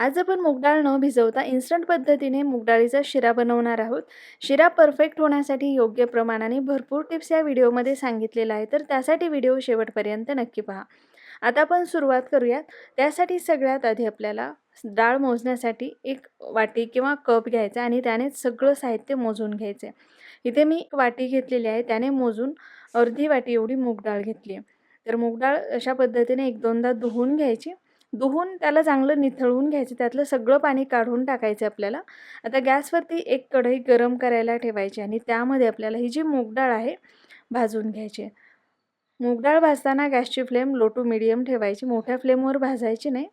आज आपण मूग डाळ न भिजवता इन्स्टंट पद्धतीने मूग डाळीचा शिरा बनवणार आहोत. शिरा परफेक्ट होण्यासाठी योग्य प्रमाणाने भरपूर टिप्स या व्हिडिओमध्ये सांगितलेला आहे तर त्यासाठी व्हिडिओ शेवटपर्यंत नक्की पहा. आता आपण सुरुवात करूयात. त्यासाठी सगळ्यात आधी आपल्याला डाळ मोजण्यासाठी एक वाटी किंवा कप घ्यायचा आणि त्याने सगळं साहित्य मोजून घ्यायचं. आहे इथे मी एक वाटी घेतलेली आहे. त्याने मोजून अर्धी वाटी एवढी मूग डाळ घेतली आहे. तर मूग डाळ अशा पद्धतीने एक दोनदा धुवून घ्यायची. धुवून त्याला चांगलं निथळवून घ्यायचं त्यातलं सगळं पाणी काढून टाकायचं आपल्याला. आता गॅसवरती एक कढई गरम करायला ठेवायची आणि त्यामध्ये आपल्याला ही जी मूग डाळ आहे भाजून घ्यायची. मूग डाळ भाजताना गॅसची फ्लेम लो टू मिडियम ठेवायची मोठ्या फ्लेमवर भाजायची नाही.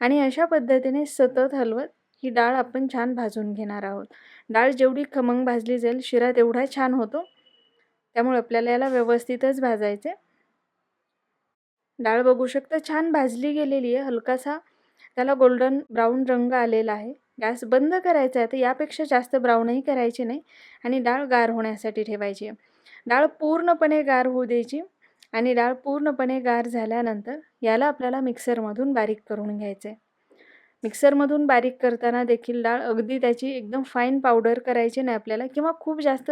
आणि अशा पद्धतीने सतत हलवत ही डाळ आपण छान भाजून घेणार आहोत. डाळ जेवढी खमंग भाजली जाईल शिरा तेवढा छान होतो. त्यामुळे आपल्याला याला व्यवस्थितच भाजायचे डाळ बघू शकता. छान भाजली गेलेली आहे. हलकासा त्याला गोल्डन ब्राऊन रंग आलेला आहे. गॅस बंद करायचा आहे. तर यापेक्षा जास्त ब्राऊनही करायची नाही. आणि डाळ गार होण्यासाठी ठेवायची आहे. डाळ पूर्णपणे गार होऊ द्यायची. आणि डाळ पूर्णपणे गार झाल्यानंतर याला आपल्याला मिक्सरमधून बारीक करून घ्यायचं आहे मिक्सरमधून बारीक करताना देखील डाळ अगदी त्याची एकदम फाईन पावडर करायची नाही आपल्याला किंवा खूप जास्त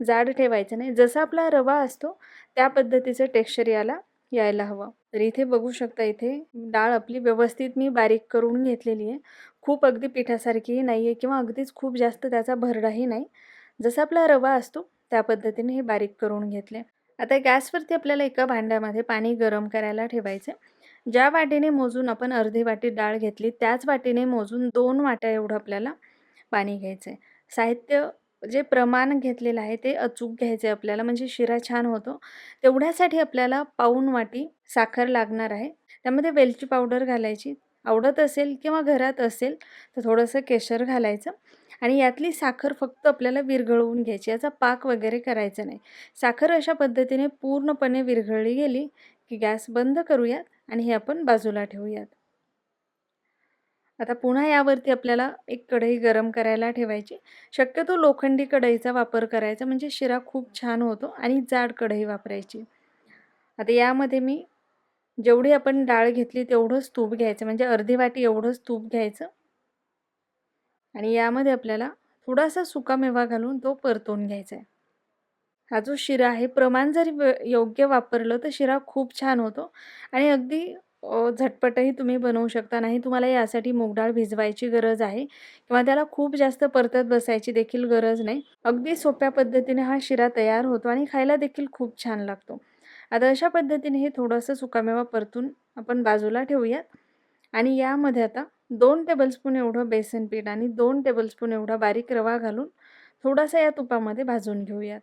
जाड ठेवायचं नाही. जसा आपला रवा असतो त्या पद्धतीचं टेक्स्चर याला यायला हवं. तर इथे बघू शकता इथे डाळ आपली व्यवस्थित मी बारीक करून घेतलेली आहे. खूप अगदी पिठासारखीही नाही आहे किंवा अगदीच खूप जास्त त्याचा भरडाही नाही. जसा आपला रवा असतो त्या पद्धतीने हे बारीक करून घेतले. आता गॅसवरती आपल्याला एका भांड्यामध्ये पाणी गरम करायला ठेवायचं ज्या वाटीने मोजून आपण अर्धी वाटी डाळ घेतली त्याच वाटीने मोजून दोन वाट्या एवढं आपल्याला पाणी घ्यायचं आहे साहित्य जे प्रमाण घेतलेलं आहे ते अचूक घ्यायचे आपल्याला म्हणजे शिरा छान होतो. तेवढ्यासाठी आपल्याला पाऊन वाटी साखर लागणार आहे. त्यामध्ये वेलची पावडर घालायची. आवडत असेल किंवा घरात असेल तर थोडंसं केशर घालायचं आणि यातली साखर फक्त आपल्याला विरघळवून घ्यायची. याचा पाक वगैरे करायचा नाही. साखर अशा पद्धतीने पूर्णपणे विरघळली गेली की गॅस बंद करूयात आणि हे आपण बाजूला ठेवूयात. आता पुन्हा यावरती आपल्याला एक कढई गरम करायला ठेवायची. शक्यतो लोखंडी कढईचा वापर करायचा म्हणजे शिरा खूप छान होतो आणि जाड कढई वापरायची. आता यामध्ये मी जेवढी आपण डाळ घेतली तेवढंच तूप घ्यायचं म्हणजे अर्धी वाटी एवढंच तूप घ्यायचं. आणि यामध्ये आपल्याला थोडासा सुकामेवा घालून तो परतून घ्यायचा आहे. हा जो शिरा आहे प्रमाण जरी योग्य वापरलं तर शिरा खूप छान होतो. आणि अगदी झटपटही तुम्ही बनवू शकता नाही. तुम्हाला यासाठी मूगडाळ भिजवायची गरज आहे किंवा त्याला खूप जास्त परतत बसायची देखील गरज नाही. अगदी सोप्या पद्धतीने हा शिरा तयार होतो आणि खायला देखील खूप छान लागतो. आता अशा पद्धतीने हे थोडंसं सुकामेवा परतून आपण बाजूला ठेवूयात. आणि यामध्ये आता दोन टेबलस्पून एवढं बेसन पीठ आणि दोन टेबलस्पून एवढा बारीक रवा घालून थोडासा या तुपामध्ये भाजून घेऊयात.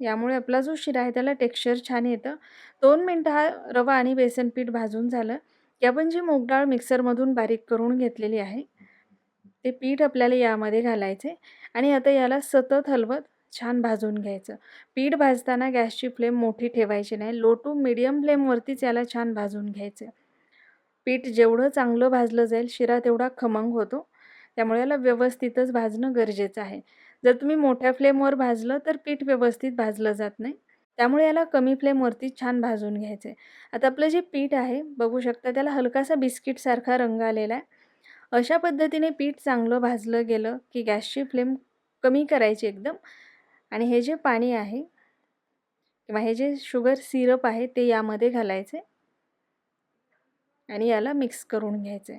यामुळे आपला जो शिरा आहे त्याला टेक्स्चर छान येतं. दोन मिनटं हा रवा आणि बेसन पीठ भाजून झालं की आपण जी मूग डाळ मिक्सरमधून बारीक करून घेतलेली आहे ते पीठ आपल्याला यामध्ये घालायचे आणि आता याला सतत हलवत छान भाजून घ्यायचं. पीठ भाजताना गॅसची फ्लेम मोठी ठेवायची नाही लो टू मिडियम फ्लेमवरतीच याला छान भाजून घ्यायचं. पीठ जेवढं चांगलं भाजलं जाईल शिरा तेवढा खमंग होतो. त्यामुळे याला व्यवस्थितच भाजणं गरजेचं आहे. जर तुम्ही मोठ्या फ्लेमवर भाजलं तर पीठ व्यवस्थित भाजलं जात नाही. त्यामुळे याला कमी फ्लेमवरती छान भाजून घ्यायचं. आहे आता आपलं जे पीठ आहे बघू शकता त्याला हलकासा बिस्किटसारखा रंग आलेला आहे. अशा पद्धतीने पीठ चांगलं भाजलं गेलं की गॅसची फ्लेम कमी करायची एकदम. आणि हे जे पाणी आहे किंवा हे जे शुगर सिरप आहे ते यामध्ये घालायचे. आणि याला मिक्स करून घ्यायचं.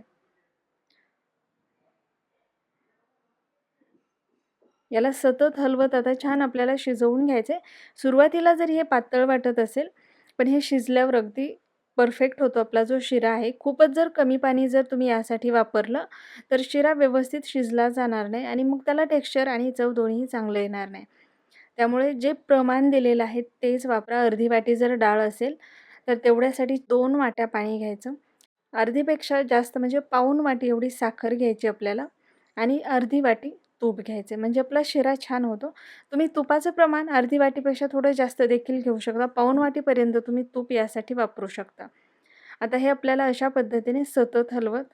याला सतत हलवत आता छान आपल्याला शिजवून घ्यायचं आहे सुरुवातीला जरी हे पातळ वाटत असेल पण हे शिजल्यावर अगदी परफेक्ट होतो आपला जो शिरा आहे. खूपच जर कमी पाणी जर तुम्ही यासाठी वापरलं तर शिरा व्यवस्थित शिजला जाणार नाही आणि मग त्याला टेक्स्चर आणि चव दोन्ही चांगलं येणार नाही. त्यामुळे जे प्रमाण दिलेलं आहे तेच वापरा. अर्धी वाटी जर डाळ असेल तर तेवढ्यासाठी दोन वाट्या पाणी घ्यायचं. अर्धीपेक्षा जास्त म्हणजे पाऊन वाटी एवढी साखर घ्यायची आपल्याला आणि अर्धी वाटी तूप घ्यायचे. म्हणजे आपला शिरा छान होतो. तुम्ही तुपाचं प्रमाण अर्धी वाटीपेक्षा थोडं जास्त देखील घेऊ शकता. पाऊन वाटीपर्यंत तुम्ही तूप यासाठी वापरू शकता. आता हे आपल्याला अशा पद्धतीने सतत हलवत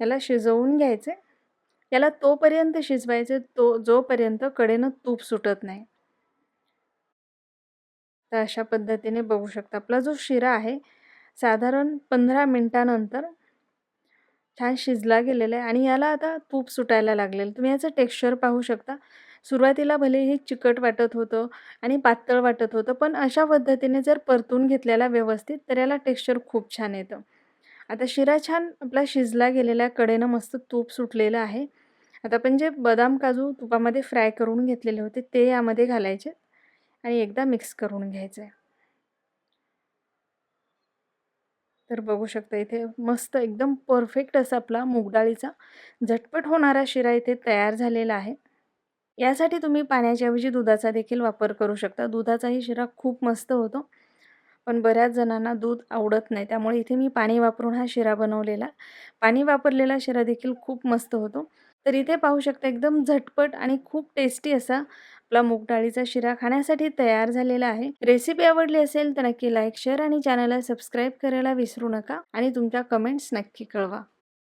याला शिजवून घ्यायचे. याला तोपर्यंत शिजवायचे. तो जोपर्यंत कडेनं तूप सुटत नाही. तर अशा पद्धतीने बघू शकता. आपला जो शिरा आहे साधारण पंधरा मिनटानंतर छान शिजला गेलेला आहे आणि याला आता तूप सुटायला लागलेलं तुम्ही याचं टेक्स्चर पाहू शकता. सुरुवातीला भले हे चिकट वाटत होतं आणि पातळ वाटत होतं पण अशा पद्धतीने जर परतून घेतलेला व्यवस्थित तर याला टेक्स्चर खूप छान येतं. आता शिरा छान आपला शिजला गेलेला कडेनं मस्त तूप सुटलेलं आहे. आता आपण जे बदाम काजू तुपामध्ये फ्राय करून घेतलेले होते ते यामध्ये घालायचे आणि एकदा मिक्स करून घ्यायचं. आहे तर बघू शकता इथे मस्त एकदम परफेक्ट असा आपला मुगडाळीचा झटपट होणारा शिरा इथे तयार झालेला आहे. यासाठी तुम्ही पाण्याच्याऐवजी दुधाचा देखील वापर करू शकता. दुधाचाही शिरा खूप मस्त होतो. पण बऱ्याच जणांना दूध आवडत नाही त्यामुळे इथे मी पाणी वापरून हा शिरा बनवलेला. पाणी वापरलेला शिरा देखील खूप मस्त होतो. तर इथे पाहू शकता एकदम झटपट आणि खूप टेस्टी असा आपला मूग डाळीचा शिरा खाण्यासाठी तयार झालेला आहे. रेसिपी आवडली असेल तर नक्की लाईक शेअर आणि चॅनलला सबस्क्राईब करायला विसरू नका आणि तुमच्या कमेंट्स नक्की कळवा.